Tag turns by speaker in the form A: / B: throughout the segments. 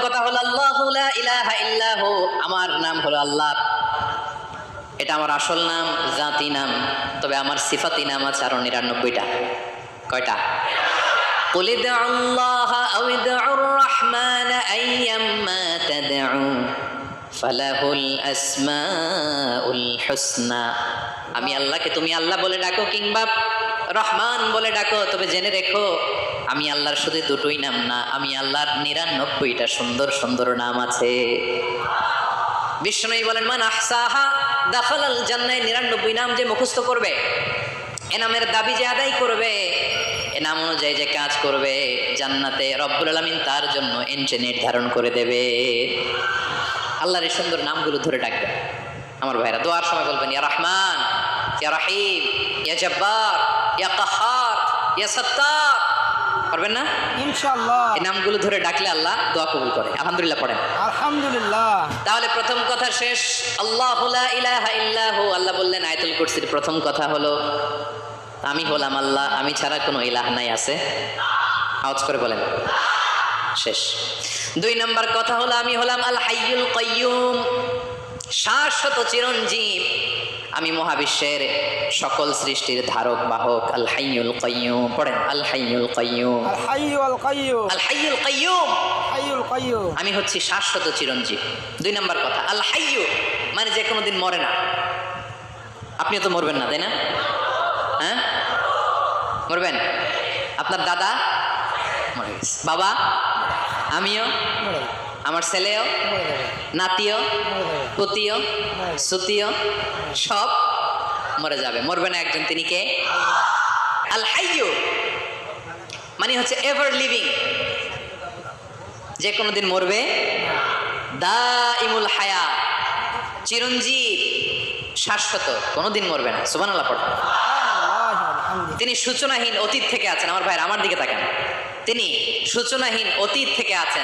A: কথা হলো আল্লাহু লা ইলাহা ইল্লাহু আমার নাম হলো আল্লাহ এটা আমার আসল নাম জাতি নাম তবে আমার সিফাতি নাম আছে আরো নিরানব্বইটা কয়টা قل ادعوا الله أو ادعوا الرحمن أيما تدعوا فله الأسماء الحسنى আমি আল্লাহকে তুমি আল্লাহ বলে ডাকো কিংবা রহমান বলে ডাকো তবে জেনে রেখো আমি আল্লাহর শুধু দুটোই নাম না, আমি আল্লাহর নিরানব্বইটা সুন্দর সুন্দর নাম আছে। বিষ্ণু বলেন, মান আহসাহা দাখাল আল জান্নায় নিরানব্বই নাম যে মুখস্থ করবে, এ নামের দাবি যে আদায় করবে, এ নাম অনুযায়ী যে কাজ করবে, জান্নাতে রব্বুল আলমিন তার জন্য এন্ট্রি নির্ধারণ করে দেবে। আল্লাহর এই সুন্দর নামগুলো ধরে ডাকবে। আমার ভাইরা দোয়ার সময় বলবেন ইয়া রহমান, ইয়া রাহিম, ইয়া জব্বার, ইয়া কাহার, ইয়া সত্তার পারবেন না?
B: ইনশাআল্লাহ।
A: এই নামগুলো ধরে ডাকলে আল্লাহ দোয়া কবুল করে। আলহামদুলিল্লাহ পড়েন।
B: আলহামদুলিল্লাহ।
A: তাহলে প্রথম কথা শেষ। আল্লাহ ইলাহা ইল্লাহু। আল্লাহ বললেন আয়াতুল কুরসির প্রথম কথা হলো আমি হলাম আল্লাহ আমি ছাড়া কোনো ইলাহ নাই আছে। আওয়াজ করে বলেন। শেষ। দুই নম্বর কথা হলো আমি হলাম আল হাইয়ুল কাইয়ুম শাশ্বত চিরঞ্জীব। আমি মহাবিশ্বের সকল সৃষ্টির ধারক বাহক আল হাইয়ুল কাইয়ুম। পড়েন আল হাইয়ুল কাইয়ুম।
B: আল হাইয়ু আল কাইয়ুম।
A: আল হাইয়ুল কাইয়ুম।
B: হাইয়ুল কাইয়ুম।
A: আমি হচ্ছি শাশ্বত চিরঞ্জীব। দুই নম্বর কথা আল হাইয়ু মানে যে কোনো দিন মরে না। আপনিও তো মরবেন না তাই না? হ্যাঁ? মরবেন? আপনার দাদা মরে গেছে। বাবা? আমিও?
B: মরে
A: আমার ছেলেও, নাতিও, পুতিও, সুতিও, সব মরে যাবে। মরবে না একজন, তিনি কে? আল হাইয়ু। মানে হচ্ছে এভার লিভিং যে কোনো দিন মরবে। দা ইমুল হায়া। চিরঞ্জীব, শাশ্বত। কোনোদিন মরবে না। সুবান আল্লাহ তিনি সূচনাহীন অতীত থেকে আছেন। আমার ভাইয়ের আমার দিকে তাকান। তিনি সূচনাহীন অতীত থেকে আছেন।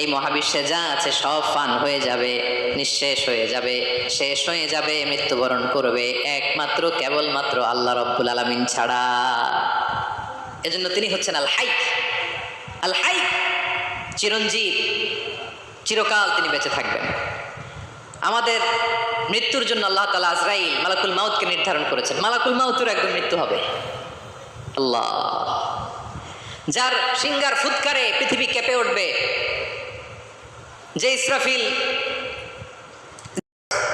A: এই মহাবিশ্বে যা আছে সব ফান হয়ে যাবে, নিঃশেষ হয়ে যাবে, শেষ হয়ে যাবে, মৃত্যুবরণ করবে, একমাত্র, কেবলমাত্র আল্লাহ রব্বুল আলামিন ছাড়া। এজন্য তিনি হচ্ছেন আল হাই আল হাই চিরঞ্জীব, চিরকাল তিনি বেঁচে থাকবেন। আমাদের মৃত্যুর জন্য আল্লাহ তালা আজরাইল মালাকুল মাউতকে নির্ধারণ করেছেন। মালাকুল মাউতের একদম মৃত্যু হবে। আল্লাহ। যার সিঙ্গার ফুৎকারে পৃথিবী কেঁপে উঠবে যে ইসরাফিল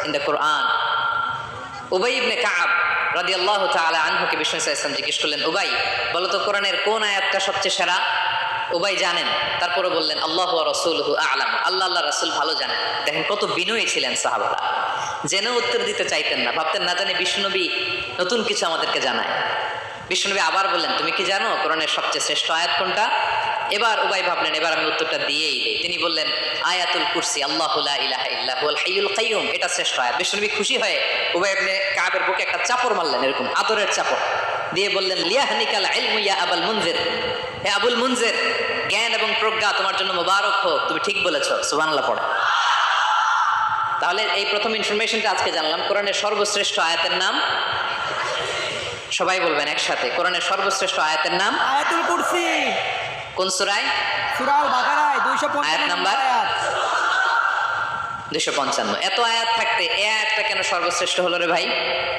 A: ইন কোরআনের কোন সবচেয়ে উবাই জানেন বললেন, আল্লাহ রসুলহু আলাম রাসূল ভালো জানেন। দেখেন কত ছিলেন জেনেও উত্তর দিতে চাইতেন না, ভাবতেন না জানি বিষ্ণুনবী নতুন কিছু আমাদেরকে জানায়। বিষ্ণুনবী আবার বললেন, তুমি কি জানো কোরআনের সবচেয়ে শ্রেষ্ঠ আয়াত কোনটা? এবার উবাই ভাবলেন, এবার আমি উত্তরটা দিয়েই দিই। তিনি বললেন, আয়াতুল কুরসি, আল্লাহ লা ইলাহা ইল্লাহুল হাইয়ুল কাইয়ুম। এটা শ্রেষ্ঠ আয়াত। বিষ্ণুনবী খুশি হয়ে উবাই কাবের বুকে একটা চাপড় মারলেন এরকম, আদরের চাপড়। দিয়ে বললেন, লিয়াহনিকাল ইলমু ইয়া আবুল মুনজির। হে আবুল মুনজির, জ্ঞান এবং প্রজ্ঞা তোমার জন্য মোবারক হোক, তুমি ঠিক বলেছ। সুবহানাল্লাহ পড়ে। তাহলে এই প্রথম ইনফরমেশনটা আজকে জানলাম, কোরআনের সর্বশ্রেষ্ঠ আয়াতের নাম? সবাই বলবেন একসাথে, কোরআনের সর্বশ্রেষ্ঠ আয়াতের নাম?
B: আয়াতুল কুরসি।
A: কোন সুরায়?
B: সূরা আল বাকারায় 255
A: আয়াত নাম্বার? দুশো পঞ্চান্ন। এত আয়াত থাকতে এ আয়াতটা কেন সর্বশ্রেষ্ঠ হলো রে ভাই?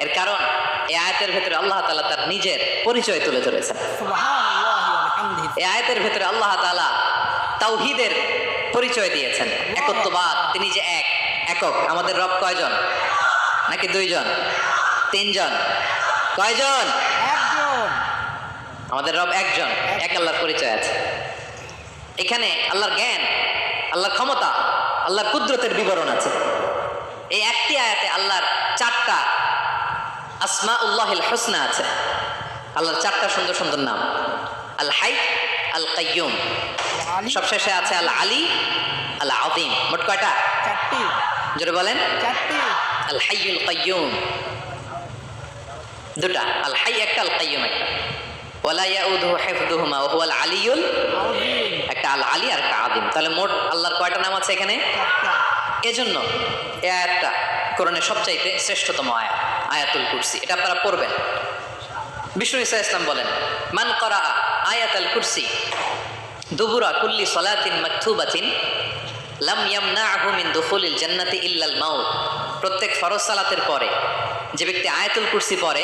A: এর কারণ এই আয়াতের ভেতরে আল্লাহ তাআলা তার নিজের পরিচয় তুলে ধরেছেন। এই আয়াতের ভেতরে আল্লাহ তাআলা তাওহীদের পরিচয় দিয়েছেন। একত্ববাদ তিনি যে এক একক আমাদের রব কয়জন? নাকি দুইজন? তিনজন? কয়জন? আমাদের রব একজন এক আল্লাহর পরিচয় আছে। এখানে আল্লাহর জ্ঞান আল্লাহর ক্ষমতা আল্লাহর কুদরতের বিবরণ আছে। এই একটি আয়াতে আল্লাহর চারটা আসমা উল্লাহিল হোসনা আছে। আল্লাহর চারটা সুন্দর সুন্দর নাম। আল হাই আল কাইয়ুম। সবশেষে আছে আল আলী আল আদিম মোট কয়টা?
B: চারটি।
A: জোরে বলেন।
B: চারটি।
A: আল হাইয়ুল কাইয়ুম। দুটা। আল হাই একটা আল কাইয়ুম একটা। একটা আল আলী আর একটা আদিম তাহলে মোট আল্লাহর কয়টা নাম আছে এখানে? এজন্য আয়াতটা কোরআনের সবচাইতে শ্রেষ্ঠতম আয়াত আয়াতুল কুরসি। এটা আপনারা পড়বেন। বিষ্ণু ইসা ইসলাম বলেন মান করা আয়াতাল কুরসি দুবুরা কুল্লি সলাতিন মাকথুবাতিন লাম জান্নাতি ইল্লাল মাউত। প্রত্যেক ফরজ সালাতের পরে যে ব্যক্তি আয়াতুল কুরসি পড়ে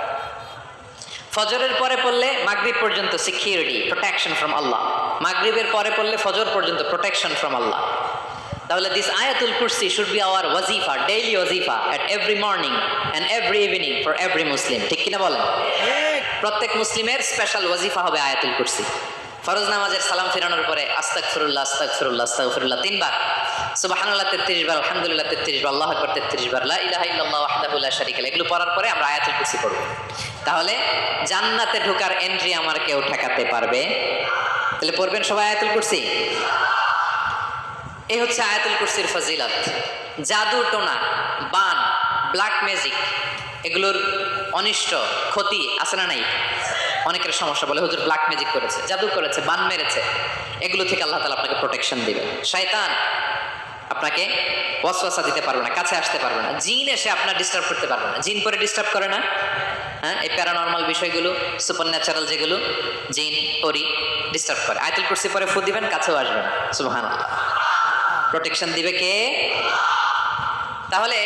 A: ফজরের পরে পড়লে মাগরিব পর্যন্ত সিকিউরিটি প্রোটেকশন ফ্রম আল্লাহ মাগরিবের পরে পড়লে ফজর পর্যন্ত প্রোটেকশন ফ্রম আল্লাহ তাহলে দিস আয়াতুল কুরসি শুড বি আওয়ার ওয়াজিফা daily ওয়াজিফা at every morning and every evening for every Muslim ঠিক কিনা বলেন?
B: ঠিক।
A: প্রত্যেক মুসলিমের স্পেশাল ওয়াজিফা হবে আয়াতুল কুরসি ফরজ নামাজের সালাম ফিরানোর পরে আস্তাক ফিরুল্লাহ আস্তাক ফিরুল্লাহ আস্তাক ফিরুল্লাহ তিনবার। সুবাহানুল্লাহ তেত্রিশ বার আলহামদুলিল্লাহ তেত্রিশ বার আল্লাহ আকবর তেত্রিশ বার লা ইলাহা ইল্লাল্লাহ ওয়াহদাহু লা শারীকা এগুলো পড়ার পরে আমরা আয়াতুল কুরসি পড়ব। তাহলে জান্নাতে ঢোকার এন্ট্রি আমার কেউ ঠেকাতে পারবে? তাহলে পড়বেন সবাই আয়াতুল কুরসি? এই হচ্ছে আয়াতুল কুরসির ফজিলত। জাদু টোনা, বান ব্ল্যাক ম্যাজিক এগুলোর অনিষ্ট, ক্ষতি আছে না নাই? অনেকের সমস্যা বলে, হুজুর ব্ল্যাক ম্যাজিক করেছে, জাদু করেছে, বান মেরেছে। এগুলো থেকে আল্লাহ তালা আপনাকে প্রোটেকশন দিবে শয়তান আপনাকে ওয়াসওয়াসা দিতে পারবে না, কাছে আসতে পারবে না। জিন এসে আপনার ডিস্টার্ব করতে পারবে না। জিন পরে ডিস্টার্ব করে না? হ্যাঁ এই প্যারানর্মাল বিষয়গুলো সুপার ন্যাচারাল যেগুলো জিন পরি ডিস্টার্ব করে। আয়তুল কুরসি পরে ফু দিবেন কাছেও আসবেন। সুবহান প্রোটেকশন দিবে কে? তাহলে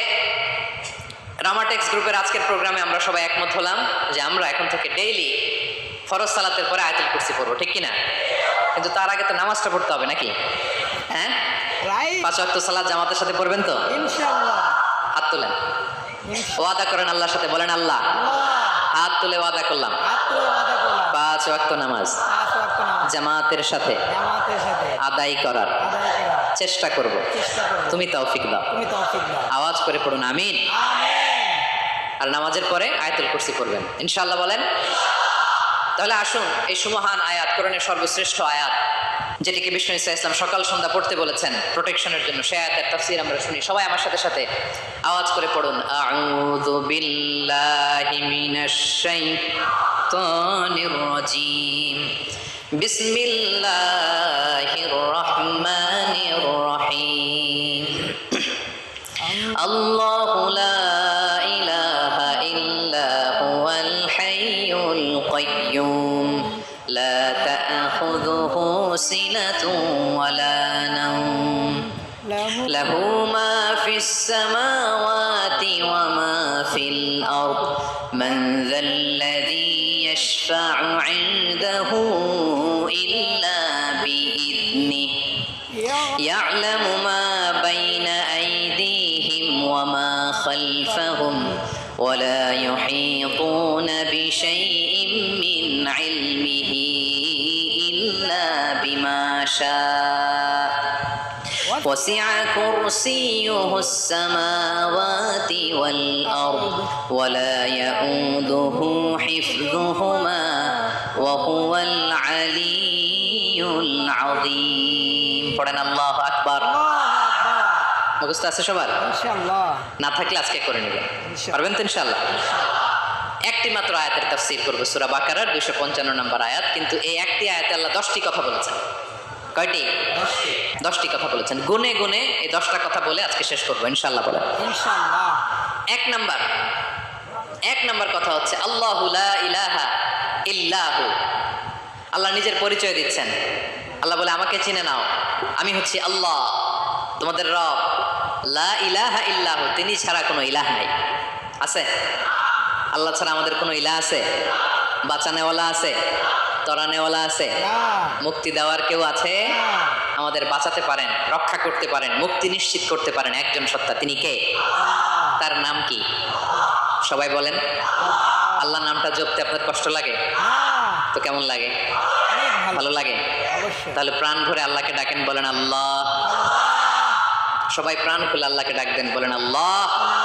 A: রামাটেক্স গ্রুপের আজকের প্রোগ্রামে আমরা সবাই একমত হলাম যে আমরা এখন থেকে ডেইলি ফরজ সালাতের পরে আয়াতুল কুরসি পড়ব ঠিক কি না কিন্তু তার আগে তো নামাজটা পড়তে হবে নাকি? হ্যাঁ? পাঁচ ওয়াক্ত সালাত জামাতের সাথে পড়বেন তো?
B: ইনশাআল্লাহ।
A: হাত তোলেন। ওয়াদা করেন আল্লাহর সাথে বলেন আল্লাহ। হাত তুলে ওয়াদা করলাম। পাঁচ ওয়াক্ত নামাজ। জামাতের সাথে। আদায় করার। চেষ্টা করব। তুমি তৌফিক দাও।
B: দাও।
A: আওয়াজ করে পড়ুন আমিন।
B: আমিন।
A: আর নামাজের পরে আয়তুল কুরসি পড়বেন। ইনশাল্লাহ বলেন তাহলে আসুন, এই সুমহান আয়াত, কোরআনের সর্বশ্রেষ্ঠ আয়াত, যেটিকে বিষ্ণু ইসা ইসলাম সকাল সন্ধ্যা পড়তে বলেছেন প্রোটেকশনের জন্য। সে আয়াতের তাফসির আমরা শুনি। সবাই আমার সাথে সাথে আওয়াজ করে পড়ুন। আউযু বিল্লাহি মিনাশ শাইতানির রাজিম। বিসমিল্লাহির রহমানির রহিম। আল্লাহ يحيطون بشيء من علمه إلا بما شاء وسع كرسيه السماوات والأرض ولا يؤوده حفظهما وهو العلي العظيم পড়েন আল্লাহ আকবার মুখস্থ আছে সবার
B: ইনশাআল্লাহ
A: না থাকলে আজকে করে নেবেন
B: ইনশাআল্লাহ।
A: পারবেন তো ইনশাল্লাহ একটি মাত্র আয়াতের তাফসীর করব সুরা বাকারার দুইশো পঞ্চান্ন নম্বর আয়াত। কিন্তু এই একটি আয়াতে আল্লাহ দশটি কথা বলেছেন। কয়টি?
B: দশটি।
A: কথা বলেছেন। গুনে গুনে এই দশটা কথা বলে আজকে শেষ করব ইনশাল্লাহ বলে এক নাম্বার। এক নাম্বার কথা হচ্ছে আল্লাহ ইলাহা ইল্লাহু। আল্লাহ নিজের পরিচয় দিচ্ছেন। আল্লাহ বলে আমাকে চিনে নাও। আমি হচ্ছি আল্লাহ তোমাদের রব। লা ইলাহা ইল্লাহু তিনি ছাড়া কোনো ইলাহ নাই। আছে? আল্লাহ ছাড়া আমাদের কোনো ইলা আছে? বাঁচানেওয়ালা আছে? তরানেওয়ালা আছে? মুক্তি দেওয়ার কেউ আছে? আমাদের বাঁচাতে পারেন রক্ষা করতে পারেন মুক্তি নিশ্চিত করতে পারেন একজন সত্তা। তিনি কে? তার নাম কি? সবাই বলেন। আল্লাহ। নামটা জপতে আপনার কষ্ট লাগে? তো কেমন লাগে?
B: ভালো।
A: লাগে? তাহলে প্রাণ ভরে আল্লাহকে ডাকেন বলেন আল্লাহ। সবাই প্রাণ খুলে আল্লাহকে ডাক দেন বলেন আল্লাহ।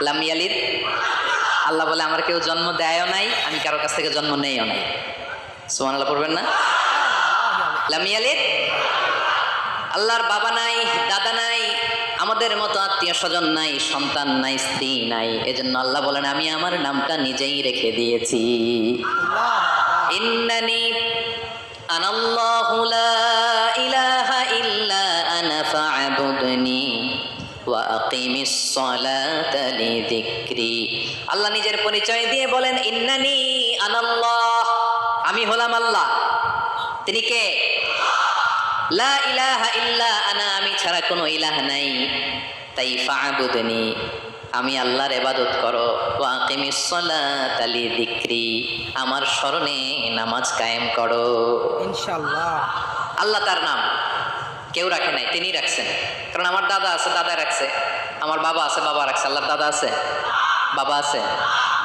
A: লাম ইয়ালিদ। আল্লাহ বলে, আমার কেউ জন্ম দেয়ও নাই, আমি কারও কাছ থেকে জন্ম নেইও নাই। সুমান আল্লাহ পড়বেন না? লাম ইয়ালিদ। আল্লাহর বাবা নাই, দাদা নাই, আমাদের মতো আত্মীয় স্বজন নাই, সন্তান নাই, স্ত্রী নাই। এজন্য আল্লাহ বলেন, আমি আমার নামটা নিজেই রেখে দিয়েছি। ইন্নানি আনাল্লাহু ইলাহা ইল্লা আনা ওয়া আকিমিস পরিচয় দিয়ে বলেন ইন্নানি আনাল্লাহ। আমি হলাম আল্লাহ। তিনি কে? লা ইলাহা ইল্লা আনা আমি ছাড়া কোনো ইলাহ নাই। তাই ফা'বুদনি আমি আল্লাহর ইবাদত করো। সালাতা লিযিকরি আমার স্মরণে নামাজ কায়েম করো।
B: ইনশাল্লাহ
A: আল্লাহ তার নাম। কেউ রাখে নাই তিনি রাখছেন। কারণ আমার দাদা আছে দাদা রাখছে। আমার বাবা আছে বাবা রাখছে। আল্লাহর দাদা আছে? বাবা আছে।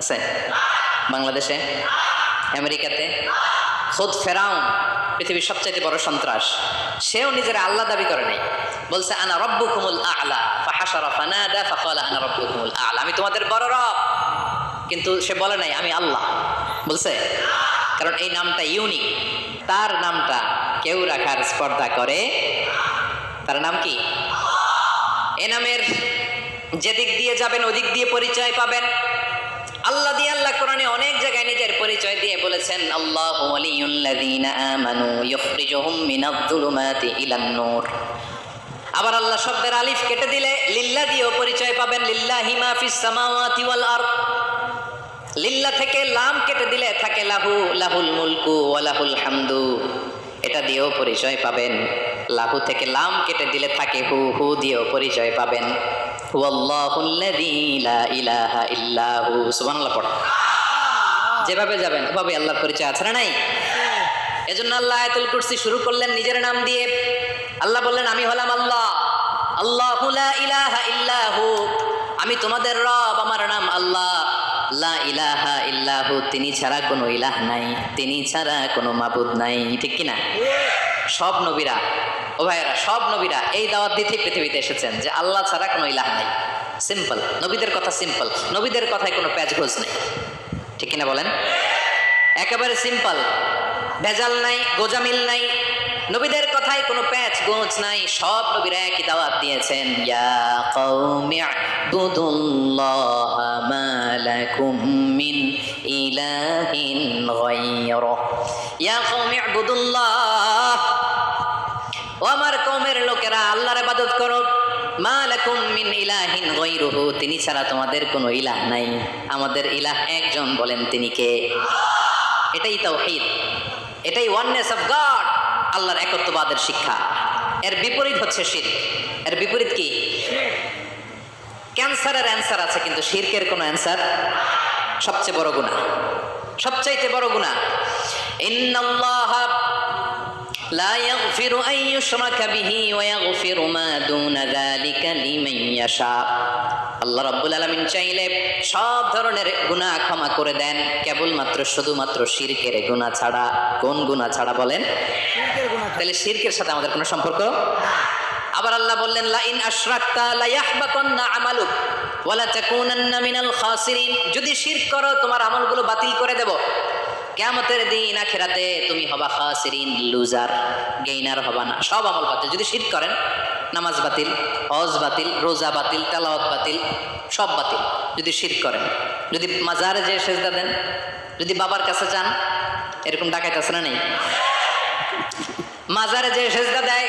A: আছে বাংলাদেশে, আমেরিকাতে। খোদ ফেরাউন পৃথিবীর সবচাইতে বড় সন্ত্রাস। সেও নিজের আল্লাহ দাবি করে নাই। বলছে, আনা রব্বুকুমুল আ'লা ফাহাশারা ফানাদা, ফাকালা আনা রব্বুকুমুল আ'লা। আমি তোমাদের বড় রব। কিন্তু সে বলে নাই, আমি আল্লাহ বলছে, কারণ এই নামটা ইউনিক। তার নামটা কেউ রাখার স্পর্ধা করে তার নাম কি? এ নামের যেদিক দিয়ে যাবেন, ওদিক দিয়ে পরিচয় পাবেন। আল্লাহ দিয়ে আল্লাহ কোরআনে অনেক জায়গায় নিজের পরিচয় দিয়ে বলেছেন, আল্লাহ আমানু ইখরিজুহুম মিনায-যুলুমাতি ইলান নূর। আবার আল্লাহ শব্দের আলিফ কেটে দিলে, লিল্লা দিয়েও পরিচয় পাবেন, লিল্লাহি মা ফিস সামাওয়াতি ওয়াল আরদ। লিল্লা থেকে লাম কেটে দিলে থাকে, লাহু, লাহুল মুলকু ওয়া লাহুল হামদু। এটা দিয়েও পরিচয় পাবেন। লাহু থেকে লাম কেটে দিলে থাকে হু হু দিয়েও পরিচয় পাবেন। যেভাবে যাবেন, ওভাবে আল্লাহর পরিচয় আছে না নাই? এজন্য আল্লাহ আয়াতুল কুরসি শুরু করলেন নিজের নাম দিয়ে। আল্লাহ বললেন, আমি হলাম আল্লাহ। আল্লাহ ইলাহা ইল্লাহু। আমি তোমাদের রব, আমার নাম আল্লাহ। লা ইলাহা ইল্লাহু, তিনি ছাড়া কোনো ইলাহ নাই। তিনি ছাড়া কোনো মাবুদ নাই। ঠিক কি না সব নবীরা ও ভাইয়েরা, সব নবীরা এই দাওয়াত দিতে পৃথিবীতে এসেছেন যে আল্লাহ ছাড়া কোনো ইলাহ নাই। সিম্পল নবীদের কথা সিম্পল নবীদের কথায় কোনো প্যাচঘোষ নেই। ঠিক কিনা বলেন? একেবারে সিম্পল ভেজাল নাই, গোজামিল নাই, নবীদের কথায় কোনো প্যাচ গোঁচ নাই, সব নবীরা একই দাওয়াত দিয়েছেন, ইয়া কওমি আবুদুল্লাহ ইলাহিন ইয়া কওমি ও আমার কওমের লোকেরা, আল্লাহর ইবাদত করো। তিনি ছাড়া তোমাদের কোনো ইলাহ নাই। আমাদের ইলাহ একজন বলেন তিনি কে? এটাই তাওহীদ। এটাই ওয়াননেস অফ গড আল্লাহর একত্ববাদের শিক্ষা। এর বিপরীত হচ্ছে শির এর বিপরীত কি? ক্যান্সারের অ্যান্সার আছে, কিন্তু শিরকের কোনো অ্যান্সার সবচেয়ে বড় গুণা সবচাইতে বড় গুণা لا يغفر أن يشرك به ويغفر ما دون ذلك لمن يشاء আল্লাহ রাব্বুল আলামিন চাইলে সব ধরনের গুনাহ ক্ষমা করে দেন কেবলমাত্র শুধুমাত্র শিরকের গুনাহ ছাড়া কোন গুনাহ ছাড়া বলেন
B: শিরকের গুনাহ
A: তাহলে শিরকের সাথে আমাদের কোনো সম্পর্ক আবার আল্লাহ বললেন লা ইন আশরাকতা লা ইয়াহবাতান্না আমালুক ওয়ালা তাকুনান্না মিনাল খাসিরিন যদি শিরক করো তোমার আমলগুলো বাতিল করে দেব কিয়ামতের দিন আখেরাতে তুমি হবা খাসিরিন, লুজার, গেইনার হবা না। সব আমল বাতিল। যদি শীত করেন, নামাজ বাতিল, হজ বাতিল, রোজা বাতিল, তেলাওয়াত বাতিল, সব বাতিল। যদি শীত করেন, যদি মাজারে যে সেজদা দেন, যদি বাবার কাছে চান, এরকম ডাকাইতেছে না নেই? মাজারে যে সেজদা দেয়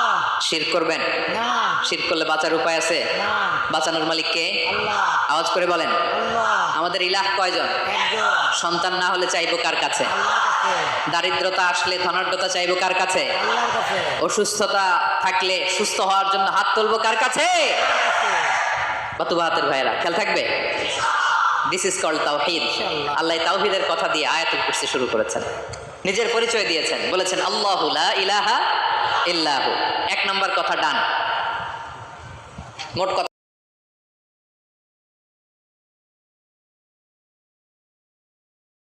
A: শির করবেন?
B: না।
A: শির করলে বাঁচার উপায় আছে?
B: না।
A: বাঁচানোর মালিক কে?
B: আল্লাহ।
A: আওয়াজ করে বলেন।
B: আল্লাহ।
A: আমাদের ইলাহ কয়জন?
B: একজন।
A: সন্তান না হলে চাইব কার কাছে? দারিদ্রতা আসলে ধনাঢ্যতা চাইব কার কাছে? অসুস্থতা থাকলে সুস্থ হওয়ার জন্য হাত তুলবো কার কাছে?
B: আল্লাহর কাছে
A: কত বাহাতের ভাইয়েরা খেয়াল থাকবে? দিস ইজ কল্ড তাওহিদ আল্লাহ তাওহিদের কথা দিয়ে আয়াতুল কুরসি শুরু করেছেন। নিজের পরিচয় দিয়েছেন। বলেছেন আল্লাহু লা ইলাহা ইল্লাহু। এক নম্বর কথা ডান। মোট কথা